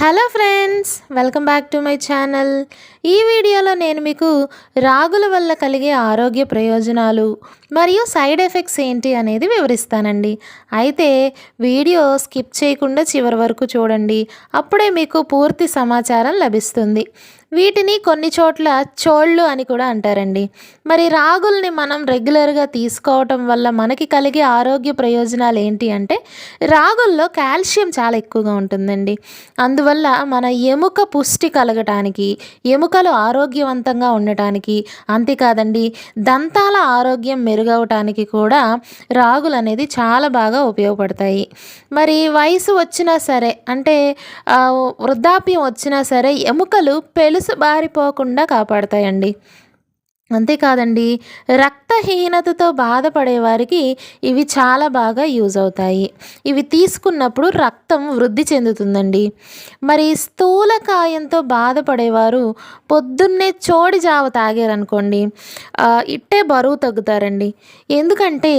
Hello friends welcome back to my channel. ఈ వీడియోలో నేను మీకు రాగుల వల్ల కలిగే ఆరోగ్య ప్రయోజనాలు మరియు సైడ్ ఎఫెక్ట్స్ ఏంటి అనేది వివరిస్తానండి. అయితే వీడియో స్కిప్ చేయకుండా చివరి వరకు చూడండి. అప్పుడే మీకు పూర్తి సమాచారం లభిస్తుంది. వీటిని కొన్ని చోట్ల చోళ్ళు అని కూడా అంటారండి. మరి రాగుల్ని మనం రెగ్యులర్గా తీసుకోవటం వల్ల మనకి కలిగే ఆరోగ్య ప్రయోజనాలు ఏంటి అంటే రాగుల్లో కాల్షియం చాలా ఎక్కువగా ఉంటుందండి. అందువల్ల మన ఎముక పుష్టి కలగటానికి ఎముకలు ఆరోగ్యవంతంగా ఉండటానికి అంతేకాదండి దంతాల ఆరోగ్యం మెరుగవటానికి కూడా రాగులు అనేది చాలా బాగా ఉపయోగపడతాయి. మరి వయసు వచ్చినా సరే అంటే వృద్ధాప్యం వచ్చినా సరే ఎముకలు పెలుసు బారిపోకుండా కాపాడతాయండి. అంతేకాదండి రక్తహీనతతో బాధపడే వారికి ఇవి చాలా బాగా యూజ్ అవుతాయి. ఇవి తీసుకున్నప్పుడు రక్తం వృద్ధి చెందుతుందండి. మరి స్థూలకాయంతో బాధపడేవారు పొద్దున్నే చోడి జావ తాగారనుకోండి ఇట్టే బరువు తగ్గుతారండి. ఎందుకంటే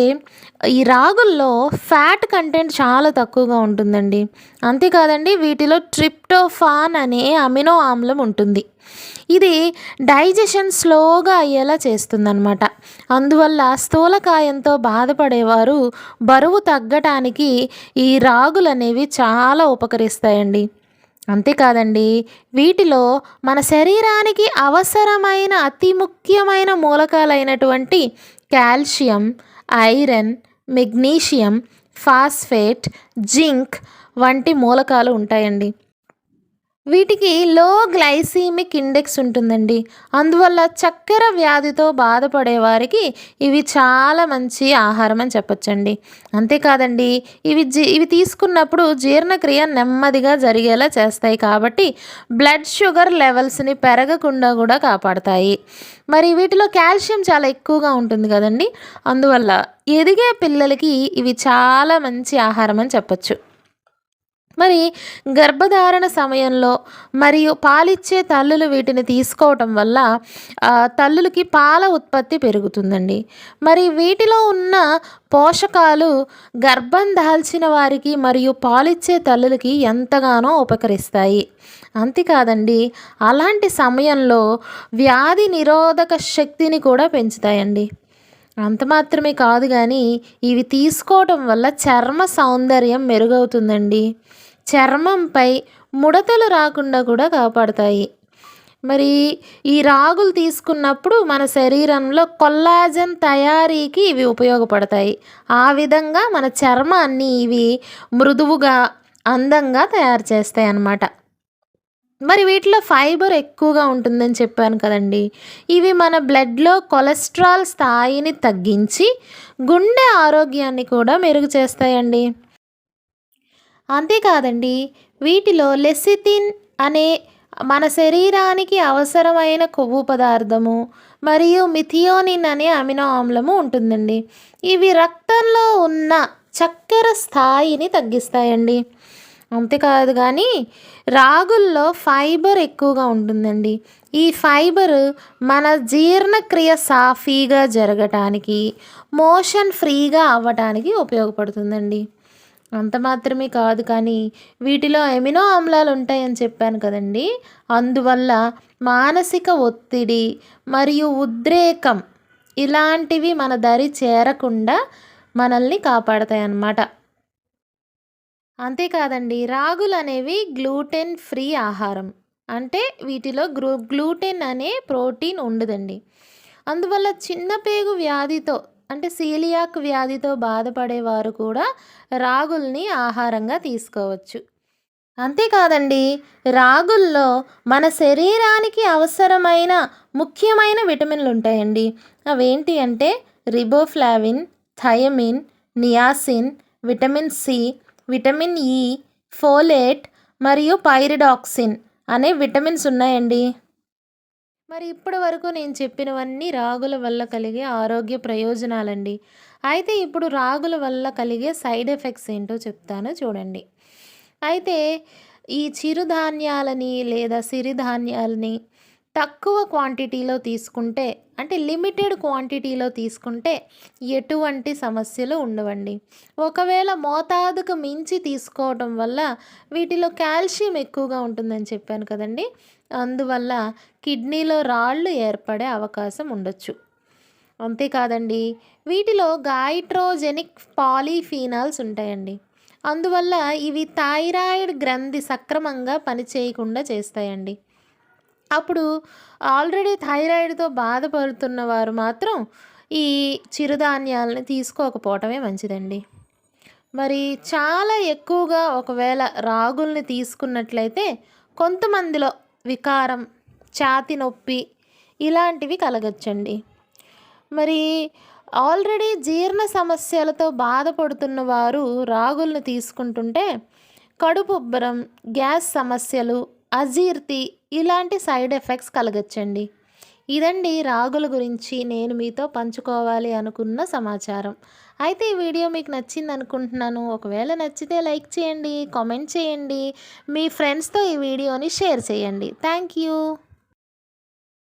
ఈ రాగుల్లో ఫ్యాట్ కంటెంట్ చాలా తక్కువగా ఉంటుందండి. అంతేకాదండి వీటిలో ట్రిప్టోఫాన్ అనే అమినో ఆమ్లం ఉంటుంది. ఇది డైజెషన్ స్లోగా అయ్యేలా చేస్తుందన్నమాట. అందువల్ల స్థూలకాయంతో బాధపడేవారు బరువు తగ్గటానికి ఈ రాగులు అనేవి చాలా ఉపకరిస్తాయండి. అంతేకాదండి వీటిలో మన శరీరానికి అవసరమైన అతి ముఖ్యమైన మూలకాలైనటువంటి calcium iron magnesium phosphate zinc వంటి మూలకాలు ఉంటాయండి. వీటికి లో గ్లైసీమిక్ ఇండెక్స్ ఉంటుందండి. అందువల్ల చక్కెర వ్యాధితో బాధపడే వారికి ఇవి చాలా మంచి ఆహారం అని చెప్పొచ్చండి. అంతేకాదండి ఇవి జీ ఇవి తీసుకున్నప్పుడు జీర్ణక్రియ నెమ్మదిగా జరిగేలా చేస్తాయి కాబట్టి బ్లడ్ షుగర్ లెవెల్స్ని పెరగకుండా కూడా కాపాడతాయి. మరి వీటిలో కాల్షియం చాలా ఎక్కువగా ఉంటుంది కదండి. అందువల్ల ఎదిగే పిల్లలకి ఇవి చాలా మంచి ఆహారం అని చెప్పచ్చు. మరి గర్భధారణ సమయంలో మరియు పాలిచ్చే తల్లులు వీటిని తీసుకోవటం వల్ల తల్లులకి పాల ఉత్పత్తి పెరుగుతుందండి. మరి వీటిలో ఉన్న పోషకాలు గర్భం దాల్చిన వారికి మరియు పాలిచ్చే తల్లులకి ఎంతగానో ఉపకరిస్తాయి. అంతేకాదండి అలాంటి సమయంలో వ్యాధి నిరోధక శక్తిని కూడా పెంచుతాయండి. అంత మాత్రమే కాదు కానీ ఇవి తీసుకోవటం వల్ల చర్మ సౌందర్యం మెరుగవుతుందండి. చర్మంపై ముడతలు రాకుండా కూడా కాపాడతాయి. మరి ఈ రాగులు తీసుకున్నప్పుడు మన శరీరంలో కొల్లాజన్ తయారీకి ఇవి ఉపయోగపడతాయి. ఆ విధంగా మన చర్మాన్ని ఇవి మృదువుగా అందంగా తయారు చేస్తాయి అన్నమాట మరి వీటిలో ఫైబర్ ఎక్కువగా ఉంటుందని చెప్పాను కదండి. ఇవి మన బ్లడ్లో కొలెస్ట్రాల్ స్థాయిని తగ్గించి గుండె ఆరోగ్యాన్ని కూడా మెరుగు చేస్తాయండి. అంతేకాదండి వీటిలో లెసిథిన్ అనే మన శరీరానికి అవసరమైన కొవ్వు పదార్థము మరియు మిథియోనిన్ అనే అమినో ఆమ్లము ఉంటుందండి. ఇవి రక్తంలో ఉన్న చక్కెర స్థాయిని తగ్గిస్తాయండి. అంతేకాదు కానీ రాగుల్లో ఫైబర్ ఎక్కువగా ఉంటుందండి. ఈ ఫైబర్ మన జీర్ణక్రియ సాఫీగా జరగటానికి మోషన్ ఫ్రీగా అవ్వటానికి ఉపయోగపడుతుందండి. అంత మాత్రమే కాదు కానీ వీటిలో ఎమినో ఆమ్లాలు ఉంటాయని చెప్పాను కదండి. అందువల్ల మానసిక ఒత్తిడి మరియు ఉద్రేకం ఇలాంటివి మన దరి చేరకుండా మనల్ని కాపాడతాయి అన్నమాట అంతేకాదండి రాగులు అనేవి గ్లూటెన్ ఫ్రీ ఆహారం. అంటే వీటిలో గ్లూ గ్లూటెన్ అనే ప్రోటీన్ ఉండదండి. అందువల్ల చిన్న పేగు వ్యాధితో అంటే సీలియాక్ వ్యాధితో బాధపడేవారు కూడా రాగుల్ని ఆహారంగా తీసుకోవచ్చు. అంతేకాదండి రాగుల్లో మన శరీరానికి అవసరమైన ముఖ్యమైన విటమిన్లు ఉంటాయండి అవేంటి అంటే riboflavin thiamine niacin vitamin C vitamin E folate మరియు పైరిడాక్సిన్ అనే విటమిన్స్ ఉన్నాయండి. మరి ఇప్పటి వరకు నేను చెప్పినవన్నీ రాగుల వల్ల కలిగే ఆరోగ్య ప్రయోజనాలండి. అయితే ఇప్పుడు రాగుల వల్ల కలిగే సైడ్ ఎఫెక్ట్స్ ఏంటో చెప్తాను చూడండి. అయితే ఈ చిరుధాన్యాలని లేదా సిరిధాన్యాలని తక్కువ క్వాంటిటీలో తీసుకుంటే అంటే లిమిటెడ్ క్వాంటిటీలో తీసుకుంటే ఎటువంటి సమస్యలు ఉండవండి. ఒకవేళ మోతాదుకు మించి తీసుకోవడం వల్ల వీటిలో కాల్షియం ఎక్కువగా ఉంటుందని చెప్పాను కదండి. అందువల్ల కిడ్నీలో రాళ్ళు ఏర్పడే అవకాశం ఉండొచ్చు. అంతేకాదండి వీటిలో గాయిట్రోజెనిక్ పాలీఫీనాల్స్ ఉంటాయండి. అందువల్ల ఇవి థైరాయిడ్ గ్రంథి సక్రమంగా పనిచేయకుండా చేస్తాయండి. అప్పుడు ఆల్రెడీ థైరాయిడ్తో బాధపడుతున్న వారు మాత్రం ఈ చిరుధాన్యాలని తీసుకోకపోవటమే మంచిదండి. మరి చాలా ఎక్కువగా ఒకవేళ రాగుల్ని తీసుకున్నట్లయితే కొంతమందిలో వికారం ఛాతి నొప్పి ఇలాంటివి కలగచ్చండి. మరి ఆల్రెడీ జీర్ణ సమస్యలతో బాధపడుతున్న వారు రాగుల్ని తీసుకుంటుంటే కడుపు ఉబ్బరం గ్యాస్ సమస్యలు అజీర్తి ఇలాంటి సైడ్ ఎఫెక్ట్స్ కలగచ్చండి. ఇదండి రాగుల గురించి నేను మీతో పంచుకోవాలి అనుకున్న సమాచారం. అయితే ఈ వీడియో మీకు నచ్చింది అనుకుంటున్నాను. ఒకవేళ నచ్చితే లైక్ చేయండి కామెంట్ చేయండి. మీ ఫ్రెండ్స్తో ఈ వీడియోని షేర్ చేయండి. Thank you.